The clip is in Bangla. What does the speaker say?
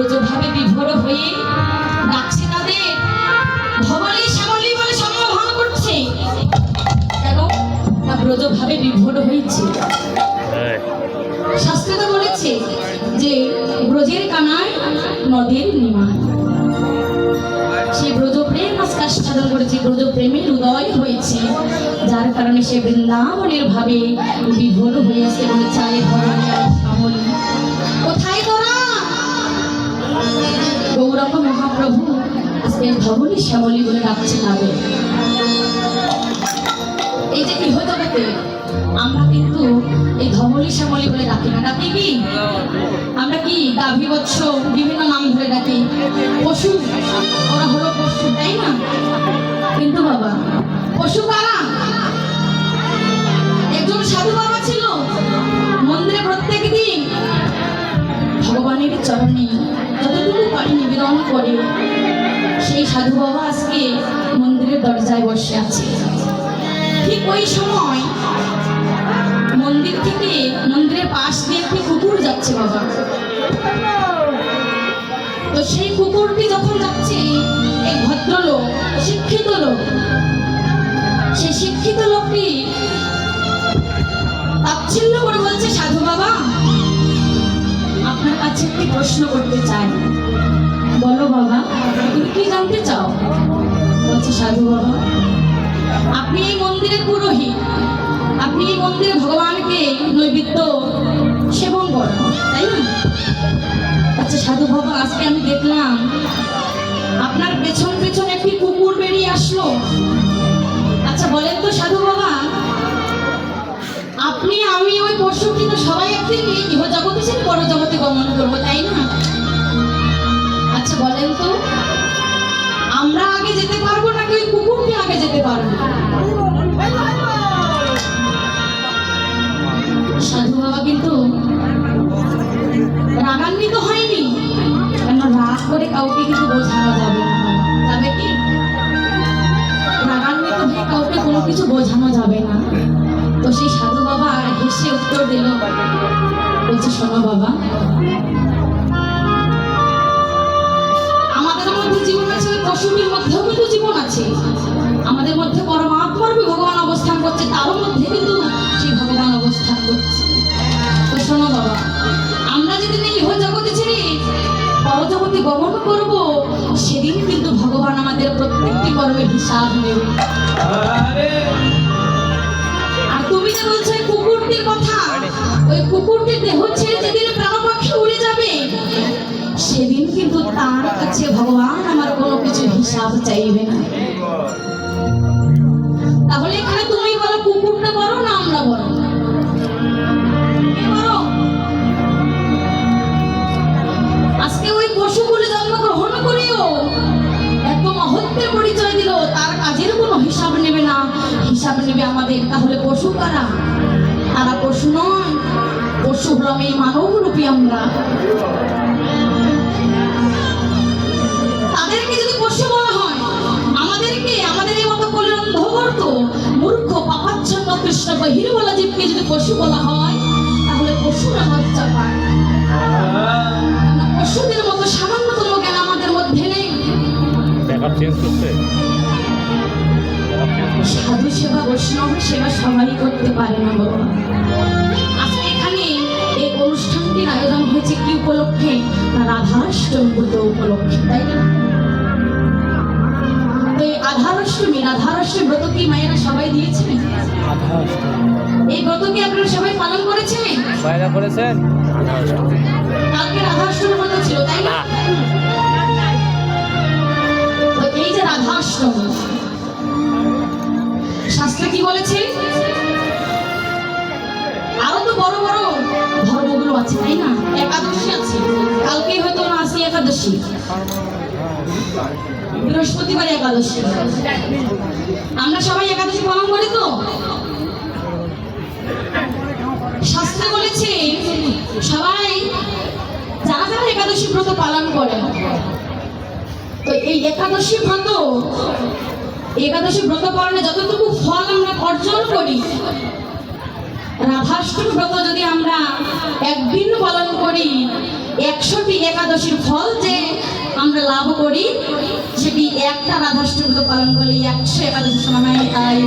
ব্রজভাবে বিভোর হয়ে ডাকছে তাদের। ভবানী শ্যামলী বলে সম্বোধন করছে। কেন? না ব্রজভাবে বিভোর হয়েছে। হ্যাঁ। শাস্ত্রে তো বলেছে যে ব্রজের কানায় নদীর নিমান। সে ব্রজ প্রেম আজকাল সাধন করেছে ব্রজ প্রেমের উদয় হয়েছে। যার কারণে সে বৃন্দাবনের ভাবে বিভোর হয়েছে এবং চায়ের ভগবানের গৌরব মহাপ্রভু, আজকে ধবনী শ্যামলী বলে ডাকছে তাদের এই যে গৃহজগতে আমরা কিন্তু এই ধবলী শ্যামলী বলে ডাকি না। ডাকি কি? আমরা কি গাভী বৎস বিভিন্ন নাম ধরে ডাকি? পশু, ওরা হলো পশু, তাই না? কিন্তু বাবা, পশু করে সেই সাধু বাবা আজকে মন্দিরের দরজায় বসে আছে। ঠিক ওই সময় মন্দির থেকে মন্দিরের পাশ দিয়ে একটি কুকুর যাচ্ছে বাবা। তো সেই কুকুরটি যখন যাচ্ছে, এক ভদ্রলোক, শিক্ষিত লোক। সেই শিক্ষিত লোকটি তাচ্ছিল্য করে বলছে, সাধু বাবা, আপনার কাছে একটি প্রশ্ন করতে চাই। বলো বাবা, তুমি কি জানতে চাও? বলছে, সাধু বাবা, আপনি এই মন্দিরের পুরোহিত আপনি এই মন্দিরে ভগবানকে নৈবেদ্য সেবন করেন, তাই না? আচ্ছা সাধু বাবা, আজকে আমি দেখলাম আপনার পেছন পেছন একটি কুকুর বেরিয়ে আসলো। আচ্ছা বলেন তো, সাধু বাবা, আপনি, আমি ওই পশু কিন্তু সবাই একদিন এই জগতে ছিল বড় জগতে গমন করব, তাই না? আচ্ছা বলেন তো? আমরা আগে যেতে পারব নাকি ওই কুকুরটি আগে যেতে পারব? সাধু বাবা কিন্তু রাগান্বিত হয়নি। কেন রাগ করে কাউকে কিন্তু বোঝানো যাবে না। যাবে কি? রাগান্বিত হয়ে কাউকে কোনো কিছু বোঝানো যাবে না। তো সেই সাধু বাবা হেসে উত্তর দিল, বলছে, শোনো বাবা ওই মধ্যেও কিন্তু জীবন আছে। আমাদের মধ্যে পরমাত্মার রূপে ভগবান অবস্থান করছে তারও মধ্যে কিন্তু সেই ভগবান অবস্থান করছে। তো শোনো বাবা আমরা যেদিন এই ইহ জগতে ছেড়ে পরজগতে গমন করব সেদিন কিন্তু ভগবান আমাদের প্রত্যেকটি কর্মের হিসাব নেবে। আর! তুমি যে বলছো কুকুরটির কথা ওই কুকুরটির দেহ ছেড়ে যেদিন প্রাণ পাখি উড়ে যাবে সেদিন কিন্তু তার কাছে ভগবান হিসাব চাইবে না। তাহলে এখানে তুমি বলো, কুকুরটা বলো না আমরা বলো আজকে ওই পশুগুলো জন্মগ্রহণ করেও এত মহত্বের পরিচয় দিল, তার কাজের কোনো হিসাব নেবে না। হিসাব নেবে আমাদের, তাহলে পশু কারা? তারা পশু নয়, পশু হলাম মানব রূপী আমরা। তাদেরকে যদি পশু করতো মূর্খ পাপাচ্ছন্ন কৃষ্ণ বহির্বলা জীবকে যদি পশু বলা হয় তাহলে পশুরা লজ্জা পায়। পশুদের মতো সামান্যতম জ্ঞান আমাদের মধ্যে নেই। সাধু সেবা বৈষ্ণব সেবা সবাই করতে পারে না বাবা আজকে এখানে এই অনুষ্ঠানটির আয়োজন হয়েছে কি উপলক্ষে? না রাধাষ্টমী উপলক্ষে তাই না? আধারাষ্টমী রাধারাষ্টমী ব্রত কি মায়েরা সবাই দিয়েছেন? এই ব্রত কি আপনারা সবাই পালন করেছেন? বাইরা করেছেন? কালকে রাধাষ্টমী ব্রত ছিল তাই না? তো এই যে রাধাষ্টমী শাস্ত্রে কি বলেছে? আরও তো বড় বড় ধর্মগুলো আছে তাই না? একাদশী আছে। কালকে হয়তো না আসি একাদশী। বৃহস্পতিবার একাদশী। আমরা সবাই একাদশী পালন করি তো? শাস্ত্রে বলেছে, সবাই যারা যারা একাদশী ব্রত পালন করে, তো এই একাদশী ব্রত একাদশী ব্রত পালনে যতটুকু ফল আমরা অর্জন করি রাধাষ্টমী ব্রত যদি আমরা একদিন পালন করি, একশোটি একাদশীর ফল যে করি সেটি একটা রাধাষ্টমী পালন করলে একশো একাদশী সময় তাই